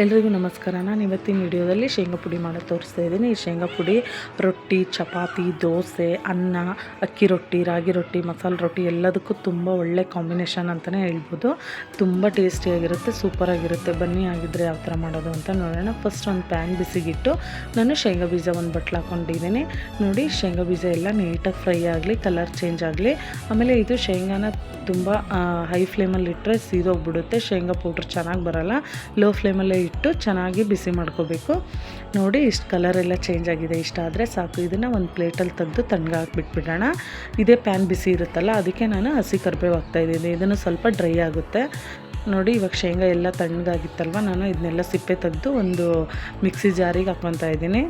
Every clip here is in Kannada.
ಎಲ್ರಿಗೂ ನಮಸ್ಕಾರ. ನಾನು ಇವತ್ತಿನ ವಿಡಿಯೋದಲ್ಲಿ ಶೇಂಗಾ ಪುಡಿ ಮಾಡೋದು ತೋರಿಸ್ತಾ ಇದ್ದೀನಿ. ಈ ಶೇಂಗಾ ಪುಡಿ ರೊಟ್ಟಿ, ಚಪಾತಿ, ದೋಸೆ, ಅನ್ನ, ಅಕ್ಕಿ ರೊಟ್ಟಿ, ರಾಗಿ ರೊಟ್ಟಿ, ಮಸಾಲೆ ರೊಟ್ಟಿ ಎಲ್ಲದಕ್ಕೂ ತುಂಬ ಒಳ್ಳೆ ಕಾಂಬಿನೇಷನ್ ಅಂತಲೇ ಹೇಳ್ಬೋದು. ತುಂಬ ಟೇಸ್ಟಿಯಾಗಿರುತ್ತೆ ಸೂಪರಾಗಿರುತ್ತೆ ಬನ್ನಿ ಆಗಿದ್ದರೆ ಯಾವ ಥರ ಮಾಡೋದು ಅಂತ ನೋಡೋಣ. ಫಸ್ಟ್ ಒಂದು ಪ್ಯಾನ್ ಬಿಸಿಗಿಟ್ಟು ನಾನು ಶೇಂಗಾ ಬೀಜ ಒಂದು ಬಟ್ಲು ಹಾಕ್ಕೊಂಡಿದ್ದೀನಿ ನೋಡಿ, ಶೇಂಗಾ ಬೀಜ ಎಲ್ಲ ನೀಟಾಗಿ ಫ್ರೈ ಆಗಲಿ, ಕಲರ್ ಚೇಂಜ್ ಆಗಲಿ, ಆಮೇಲೆ ಇದು ಶೇಂಗಾನ ತುಂಬ ಹೈ ಫ್ಲೇಮಲ್ಲಿ ಇಟ್ಟರೆ ಸೀದೋಗ್ಬಿಡುತ್ತೆ. ಶೇಂಗಾ ಪೌಡ್ರ್ ಚೆನ್ನಾಗಿ ಬರಲ್ಲ. ಲೋ ಫ್ಲೇಮಲ್ಲೇ ಇಟ್ಟು ಚೆನ್ನಾಗಿ ಬಿಸಿ ಮಾಡ್ಕೋಬೇಕು. ನೋಡಿ, ಇಷ್ಟು ಕಲರ್ ಎಲ್ಲ ಚೇಂಜ್ ಆಗಿದೆ. ಇಷ್ಟ ಆದರೆ ಸಾಕು. ಇದನ್ನು ಒಂದು ಪ್ಲೇಟಲ್ಲಿ ತೆಗೆದು ತಣ್ಣಗೆ ಹಾಕಿಬಿಟ್ಬಿಡೋಣ. ಇದೇ ಪ್ಯಾನ್ ಬಿಸಿ ಇರುತ್ತಲ್ಲ, ಅದಕ್ಕೆ ನಾನು ಹಸಿ ಕರಿಬೇವು ಹಾಕ್ತಾಯಿದ್ದೀನಿ ಇದನ್ನು ಸ್ವಲ್ಪ ಡ್ರೈ ಆಗುತ್ತೆ. ನೋಡಿ, ಇವಾಗ ಶೇಂಗಾ ಎಲ್ಲ ತಣ್ಣಗಾಗಿತ್ತಲ್ವ? ನಾನು ಇದನ್ನೆಲ್ಲ ಸಿಪ್ಪೆ ತೆಗೆದು ಒಂದು ಮಿಕ್ಸಿ ಜಾರಿಗೆ ಹಾಕ್ಕೊತಾ ಇದ್ದೀನಿ.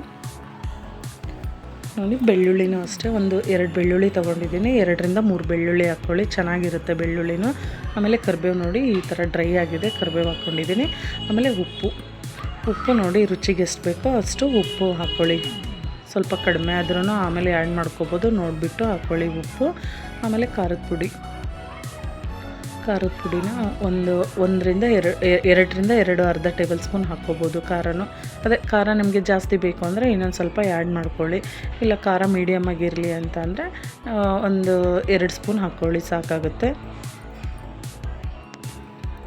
ನೋಡಿ, ಬೆಳ್ಳುಳ್ಳಿನೂ ಅಷ್ಟೇ. ಒಂದು ಎರಡು ಬೆಳ್ಳುಳ್ಳಿ ತೊಗೊಂಡಿದ್ದೀನಿ. ಎರಡರಿಂದ ಮೂರು ಬೆಳ್ಳುಳ್ಳಿ ಹಾಕ್ಕೊಳ್ಳಿ. ಚೆನ್ನಾಗಿರುತ್ತೆ ಬೆಳ್ಳುಳ್ಳಿನೂ. ಆಮೇಲೆ ಕರಿಬೇವು ನೋಡಿ, ಈ ಥರ ಡ್ರೈ ಆಗಿದೆ. ಕರಿಬೇವು ಹಾಕ್ಕೊಂಡಿದ್ದೀನಿ. ಆಮೇಲೆ ಉಪ್ಪು. ಉಪ್ಪು ನೋಡಿ, ರುಚಿಗೆ ಎಷ್ಟು ಬೇಕೋ ಅಷ್ಟು ಉಪ್ಪು ಹಾಕ್ಕೊಳ್ಳಿ. ಸ್ವಲ್ಪ ಕಡಿಮೆ ಆದ್ರೂ ಆಮೇಲೆ ಆ್ಯಡ್ ಮಾಡ್ಕೊಬೋದು. ನೋಡಿಬಿಟ್ಟು ಹಾಕ್ಕೊಳ್ಳಿ ಉಪ್ಪು. ಆಮೇಲೆ ಖಾರದ ಪುಡಿ. ಖಾರದ ಪುಡಿನ ಒಂದು ಒಂದರಿಂದ ಎರಡು ಎರಡರಿಂದ ಎರಡು ಅರ್ಧ ಟೇಬಲ್ ಸ್ಪೂನ್ ಹಾಕ್ಕೋಬೋದು ಖಾರನೂ. ಅದೇ ಖಾರ ನಿಮಗೆ ಜಾಸ್ತಿ ಬೇಕು ಅಂದರೆ ಇನ್ನೊಂದು ಸ್ವಲ್ಪ ಆ್ಯಡ್ ಮಾಡ್ಕೊಳ್ಳಿ. ಇಲ್ಲ ಖಾರ ಮೀಡಿಯಮ್ ಆಗಿರಲಿ ಅಂತ ಅಂದರೆ ಒಂದು ಎರಡು ಸ್ಪೂನ್ ಹಾಕ್ಕೊಳ್ಳಿ, ಸಾಕಾಗುತ್ತೆ.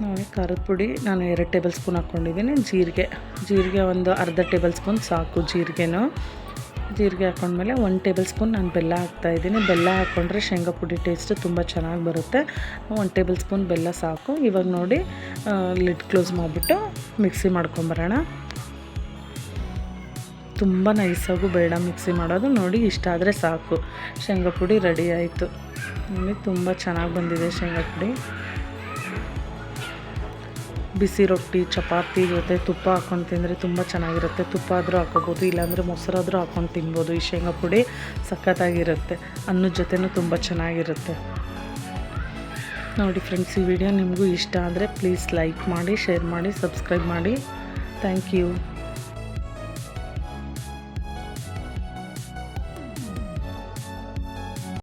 ನೋಡಿ, ಖಾರದ ಪುಡಿ ನಾನು ಎರಡು ಟೇಬಲ್ ಸ್ಪೂನ್ ಹಾಕ್ಕೊಂಡಿದ್ದೀನಿ. ಜೀರಿಗೆ ಜೀರಿಗೆ ಒಂದು ಅರ್ಧ ಟೇಬಲ್ ಸ್ಪೂನ್ ಸಾಕು ಜೀರಿಗೆನೂ. ಜೀರಿಗೆ ಹಾಕೊಂಡ್ಮೇಲೆ ಒಂದು ಟೇಬಲ್ ಸ್ಪೂನ್ ನಾನು ಬೆಲ್ಲ ಹಾಕ್ತಾಯಿದ್ದೀನಿ ಬೆಲ್ಲ ಹಾಕ್ಕೊಂಡ್ರೆ ಶೇಂಗಾ ಪುಡಿ ಟೇಸ್ಟ್ ತುಂಬ ಚೆನ್ನಾಗಿ ಬರುತ್ತೆ. ಒಂದು ಟೇಬಲ್ ಸ್ಪೂನ್ ಬೆಲ್ಲ ಸಾಕು. ಇವಾಗ ನೋಡಿ ಲಿಡ್ ಕ್ಲೋಸ್ ಮಾಡಿಬಿಟ್ಟು ಮಿಕ್ಸಿ ಮಾಡ್ಕೊಂಬರೋಣ. ತುಂಬ ನೈಸಾಗೂ ಬೇಡ ಮಿಕ್ಸಿ ಮಾಡೋದು. ನೋಡಿ, ಇಷ್ಟ ಆದರೆ ಸಾಕು. ಶೇಂಗಾ ಪುಡಿ ರೆಡಿ ಆಯಿತು. ನೋಡಿ, ತುಂಬ ಚೆನ್ನಾಗಿ ಬಂದಿದೆ ಶೇಂಗಾ ಪುಡಿ. ಬಿಸಿ ರೊಟ್ಟಿ, ಚಪಾತಿ ಜೊತೆ ತುಪ್ಪ ಹಾಕ್ಕೊಂಡು ತಿಂದರೆ ತುಂಬ ಚೆನ್ನಾಗಿರುತ್ತೆ. ತುಪ್ಪ ಆದರೂ ಹಾಕೋಬೋದು, ಇಲ್ಲಾಂದರೆ ಮೊಸರಾದರೂ ಹಾಕ್ಕೊಂಡು ತಿನ್ಬೋದು. ಈ ಶೇಂಗಾ ಪುಡಿ ಸಖತ್ತಾಗಿರುತ್ತೆ. ಅನ್ನದ ಜೊತೆನೂ ತುಂಬ ಚೆನ್ನಾಗಿರುತ್ತೆ. ನೋಡಿ ಫ್ರೆಂಡ್ಸ್ ಈ ವಿಡಿಯೋ ನಿಮಗೂ ಇಷ್ಟ ಆದರೆ ಪ್ಲೀಸ್ ಲೈಕ್ ಮಾಡಿ ಶೇರ್ ಮಾಡಿ ಸಬ್ಸ್ಕ್ರೈಬ್ ಮಾಡಿ. Thank you